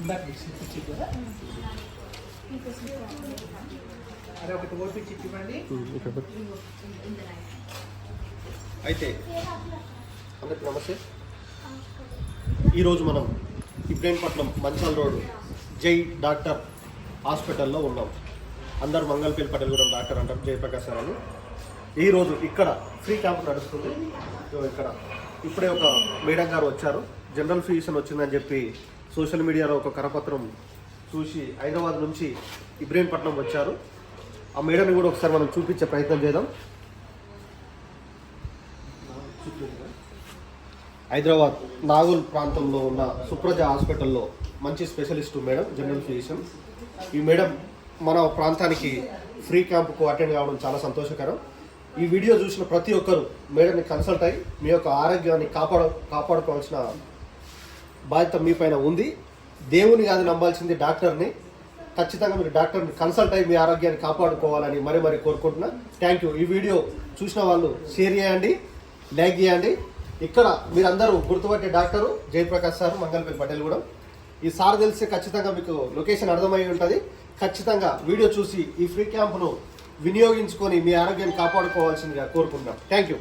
ఇందాక స్లిప్ ఇచ్చి కూడా అదే ఒకటి ఓపిచ్చి ఇవ్వండి. అయితే అందరికి నమస్తే. ఈరోజు మనం ఇబ్రాహీంపట్నం మంచాల్ రోడ్ జై డాక్టర్ హాస్పిటల్లో ఉన్నాం. అందరు మంగళపల్లి పటేల్ కూడా డాక్టర్ అంటారు జయప్రకాశ్ గారు ఈరోజు ఇక్కడ ఫ్రీ క్యాంప్ నడుస్తుంది. ఇక్కడ. ఇప్పుడే ఒక మేడం గారు వచ్చారు. జనరల్ ఫిజిషియన్ వచ్చిందని చెప్పి సోషల్ మీడియాలో ఒక కరపత్రం చూసి హైదరాబాద్ నుంచి ఇబ్రహీంపట్నం వచ్చారు. ఆ మేడంని కూడా ఒకసారి మనం చూపించే ప్రయత్నం చేద్దాం. హైదరాబాద్ నాగుల్ ప్రాంతంలో ఉన్న సుప్రజ హాస్పిటల్లో మంచి స్పెషలిస్ట్ మేడం జనరల్ ఫిజిషియన్. ఈ మేడం మన ప్రాంతానికి ఫ్రీ క్యాంపుకు అటెండ్ కావడం చాలా సంతోషకరం. ఈ వీడియో చూసిన ప్రతి ఒక్కరు మేడంని కన్సల్ట్ అయ్యి మీ యొక్క ఆరోగ్యాన్ని కాపాడ కాపాడుకోవాల్సిన బాధ్యత మీ పైన ఉంది. దేవుని కాదు నమ్మాల్సింది డాక్టర్ని. ఖచ్చితంగా మీరు డాక్టర్ని కన్సల్ట్ అయ్యి మీ ఆరోగ్యాన్ని కాపాడుకోవాలని మరీ మరీ కోరుకుంటున్నా. థ్యాంక్ యూ ఈ వీడియో చూసిన వాళ్ళు షేర్ చేయండి లైక్ చేయండి. ఇక్కడ మీరందరూ గుర్తుపట్టే డాక్టరు జయప్రకాష్ సార్ మంగళపల్లి పటేల్ కూడా. ఈ సార్ తెలిస్తే ఖచ్చితంగా మీకు లొకేషన్ అర్థమై ఉంటుంది. ఖచ్చితంగా వీడియో చూసి ఈ ఫ్రీ క్యాంప్ను వినియోగించుకొని మీ ఆరోగ్యాన్ని కాపాడుకోవాల్సిందిగా కోరుకుంటున్నాం. Thank you